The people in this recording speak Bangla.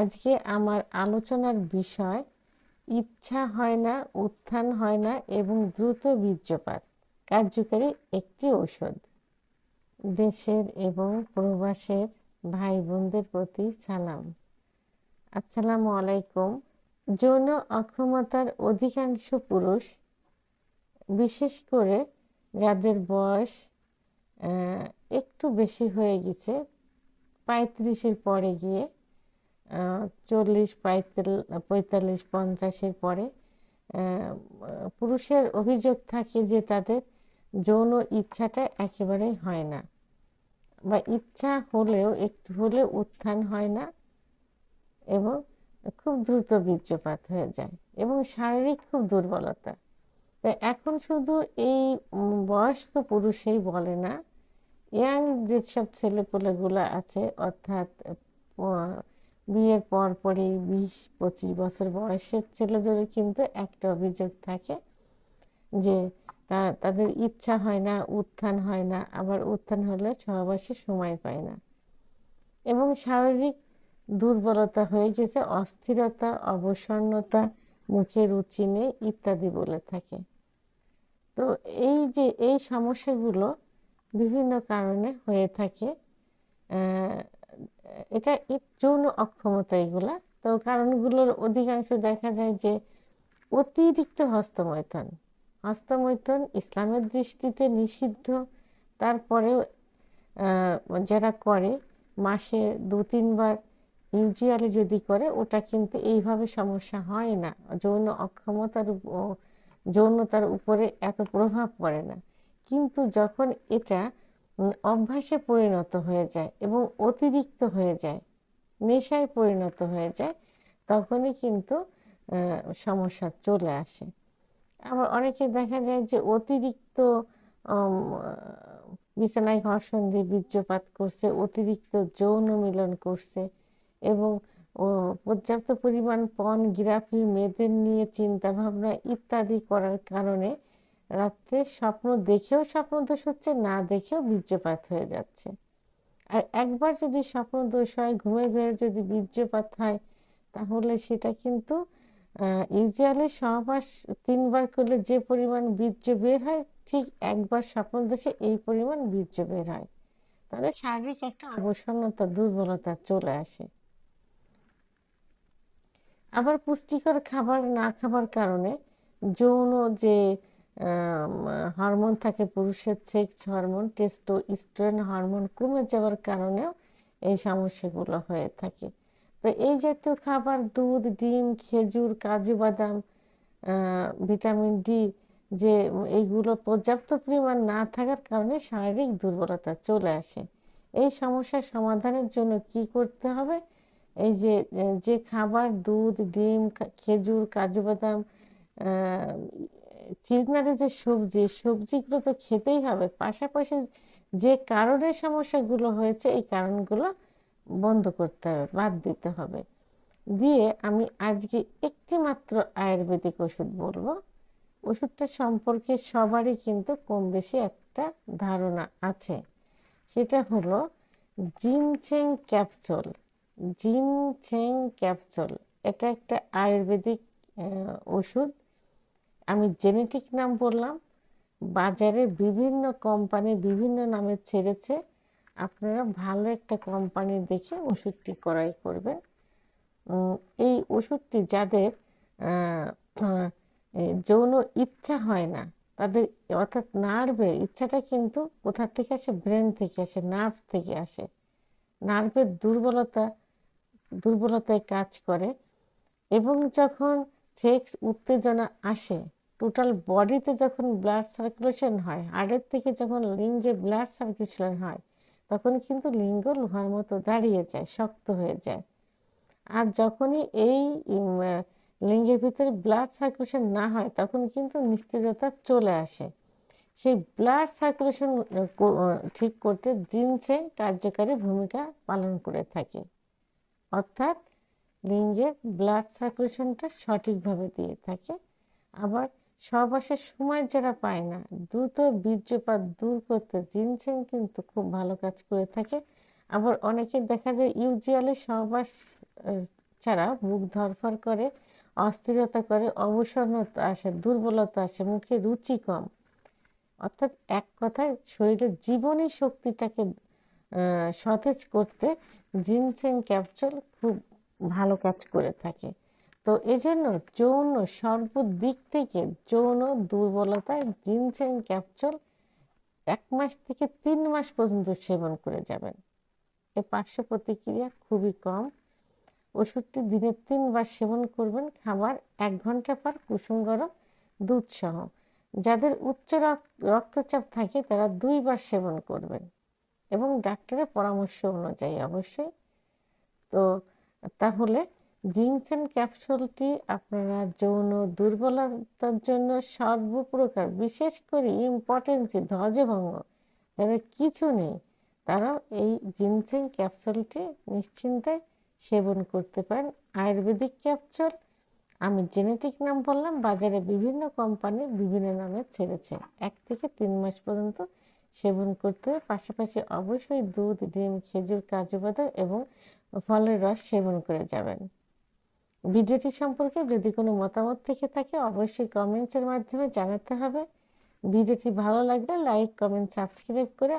আজকে আমার আলোচনার বিষয়, ইচ্ছা হয় না, উত্থান হয় না এবং দ্রুত বীর্যপাত, কার্যকারী একটি ঔষধ। দেশের এবং প্রবাসের ভাই বোনদের প্রতি সালাম। আসসালামু আলাইকুম। যৌন অক্ষমতার অধিকাংশ পুরুষ, বিশেষ করে যাদের বয়স একটু বেশি হয়ে গেছে, পঁয়ত্রিশের পরে গিয়ে চল্লিশ, পঁয়তাল্লিশ পঞ্চাশের পরে পুরুষের অভিযোগ থাকে যে তাদের যৌন ইচ্ছাটা একেবারেই হয় না বা ইচ্ছা হলেও, একটু হলেও উত্থান হয় না এবং খুব দ্রুত বীর্যপাত হয়ে যায় এবং শারীরিক খুব দুর্বলতা। তো এখন শুধু এই বয়স্ক পুরুষেই বলে না, ইয়াং যেসব ছেলেপুলেগুলো আছে, অর্থাৎ বিয়ের পর পরই বিশ পঁচিশ বছর বয়সের ছেলেদেরও কিন্তু একটা অভিযোগ থাকে যে তাদের ইচ্ছা হয় না, উত্থান হয় না, আবার উত্থান হলে সহবাসে সময় পায় না। এবং শারীরিক দুর্বলতা হয়ে গেছে, অস্থিরতা, অবসন্নতা, মুখে রুচি নেই ইত্যাদি বলে থাকে। তো এই যে, এই সমস্যাগুলো বিভিন্ন কারণে হয়ে থাকে। এটা যৌন অক্ষমতা এগুলা। তো কারণগুলোর অধিকাংশ দেখা যায় যে অতিরিক্ত হস্তমৈথন। হস্তমৈথন ইসলামের দৃষ্টিতে নিষিদ্ধ। তারপরেও যারা করে, মাসে দু তিনবার ইউজুয়ালি যদি করে, ওটা কিন্তু এইভাবে সমস্যা হয় না। যৌন অক্ষমতার যৌনতার উপরে এত প্রভাব পড়ে না। কিন্তু যখন এটা অভ্যাসে পরিণত হয়ে যায় এবং অতিরিক্ত হয়ে যায়, নেশায় পরিণত হয়ে যায়, তখনই কিন্তু সমস্যা চলে আসে। আবার অনেকে দেখা যায় যে অতিরিক্ত বিছানায় ঘর্ষণ দিয়ে বীর্যপাত করছে, অতিরিক্ত যৌন মিলন করছে এবং পর্যাপ্ত পরিমাণ পর্নোগ্রাফি মেয়েদের নিয়ে চিন্তা ভাবনা ইত্যাদি করার কারণে রাত্রে স্বপ্ন দেখেও স্বপ্নদোষ হচ্ছে, না দেখেও বীর্যপাত হয়ে যাচ্ছে। আর একবার যদি স্বপ্নদোষ হয়, ঘুমের ঘরে যদি বীর্যপাত হয়, তাহলে সেটা কিন্তু ইউজুয়ালি সহবাস তিনবার করলে যে পরিমাণ বীর্য বের হয়, ঠিক একবার স্বপ্নদোষে এই পরিমাণ বীর্য বের হয়। তাহলে শারীরিক একটা অবসন্নতা, দুর্বলতা চলে আসে। আবার পুষ্টিকর খাবার না খাবার কারণে যৌন যে হরমোন থাকে পুরুষের সেক্স হরমোন টেস্টোস্টেরন হরমোন কমে যাওয়ার কারণেও এই সমস্যাগুলো হয়ে থাকে। তো এই জাতীয় খাবার দুধ, ডিম, খেজুর, কাজু বাদাম ভিটামিন ডি যে এইগুলো পর্যাপ্ত পরিমাণ না থাকার কারণে শারীরিক দুর্বলতা চলে আসে। এই সমস্যার সমাধানের জন্য কি করতে হবে? এই যে যে খাবার দুধ, ডিম খেজুর, কাজু বাদাম আহ, যে সবজি সবজিগুলো তো খেতেই হবে। পাশাপাশি যে কারণে সমস্যাগুলো হয়েছে এই কারণগুলো বন্ধ করতে হবে বাদ দিতে হবে। দিয়ে আমি আজকে একটি মাত্র আয়ুর্বেদিক ওষুধ বলব। ওষুধটা সম্পর্কে সবারই কিন্তু কম বেশি একটা ধারণা আছে। সেটা হলো জিনচেং ক্যাপসুল। জিনচেং ক্যাপসুল এটা একটা আয়ুর্বেদিক ওষুধ। আমি জেনেটিক নাম বললাম, বাজারে বিভিন্ন কোম্পানি বিভিন্ন নামে ছেড়েছে, আপনারা ভালো একটা কোম্পানি দেখে ওষুধটি ক্রয় করবেন। এই ওষুধটি যাদের যৌন ইচ্ছা হয় না, তাদের অর্থাৎ নার্ভে, ইচ্ছাটা কিন্তু কোথা থেকে আসে? ব্রেন থেকে আসে, নার্ভ থেকে আসে। নার্ভের দুর্বলতা, দুর্বলতায় কাজ করে এবং যখন সেক্স উত্তেজনা আসে টোটাল বডিতে যখন ব্লাড সার্কুলেশন হয় হাড়ের থেকে যখন লিঙ্গে ব্লাড সার্কুলেশন হয়, তখন কিন্তু লিঙ্গ লোহার মতো দাঁড়িয়ে যায়, শক্ত হয়ে যায়। আর যখনই এই লিঙ্গের ভিতরে ব্লাড সার্কুলেশন না হয়, তখন কিন্তু নিস্তেজতা চলে আসে। সেই ব্লাড সার্কুলেশন ঠিক করতে জিনসেং কার্যকারী ভূমিকা পালন করে থাকে। অর্থাৎ লিঙ্গের ব্লাড সার্কুলেশনটা সঠিকভাবে দিয়ে থাকে। আবার সহবাসের সময় যারা পায় না, দ্রুত বীর্যপাত দূর করতে জিনসেং কিন্তু খুব ভালো কাজ করে থাকে। আবার অনেকে দেখা যায় ইউজুয়ালি সহবাস ছাড়া মুখ ধরফর করে, অস্থিরতা করে, অবসন্নতা আসে, দুর্বলতা আসে, মুখে রুচি কম। অর্থাৎ এক কথায় শরীরের জীবনী শক্তিটাকে সতেজ করতে জিনসেং ক্যাপসুল খুব ভালো কাজ করে থাকে। তো এজন্য যৌন সর্বদিক থেকে যৌন দুর্বলতায় জিনসেং ক্যাপসুল এক মাস থেকে তিন মাস পর্যন্ত সেবন করে যাবেন। এর পার্শ্ব প্রতিক্রিয়া খুবই কম। ওষুধটি দিনে তিনবার সেবন করবেন। খাবার এক ঘণ্টা পর কুসুম গরম, দুধ সহ। যাদের উচ্চ রক- রক্তচাপ থাকে তারা দুইবার সেবন করবেন এবং ডাক্তারের পরামর্শ অনুযায়ী অবশ্যই। তো তাহলে জিনসেন ক্যাপসুলটি আপনারা যৌন দুর্বলতার জন্য সর্বপ্রকার, বিশেষ করে ইম্পর্টেন্সি ধ্বজভঙ্গ, যাদের কিছু নেই তারা এই জিনসেন ক্যাপসুলটি নিশ্চিন্তায় সেবন করতে পারেন। আয়ুর্বেদিক ক্যাপসুল, আমি জেনেটিক নাম বললাম, বাজারে বিভিন্ন কোম্পানি বিভিন্ন নামে ছেড়েছে। এক থেকে তিন মাস পর্যন্ত সেবন করতে হবে। পাশাপাশি অবশ্যই দুধ, ডিম, খেজুর, কাজু বাদাম এবং ফলের রস সেবন করে যাবেন। ভিডিওটি সম্পর্কে যদি কোনো মতামত থেকে থাকে, অবশ্যই কমেন্টসের মাধ্যমে জানাতে হবে। ভিডিওটি ভালো লাগলে লাইক কমেন্ট সাবস্ক্রাইব করে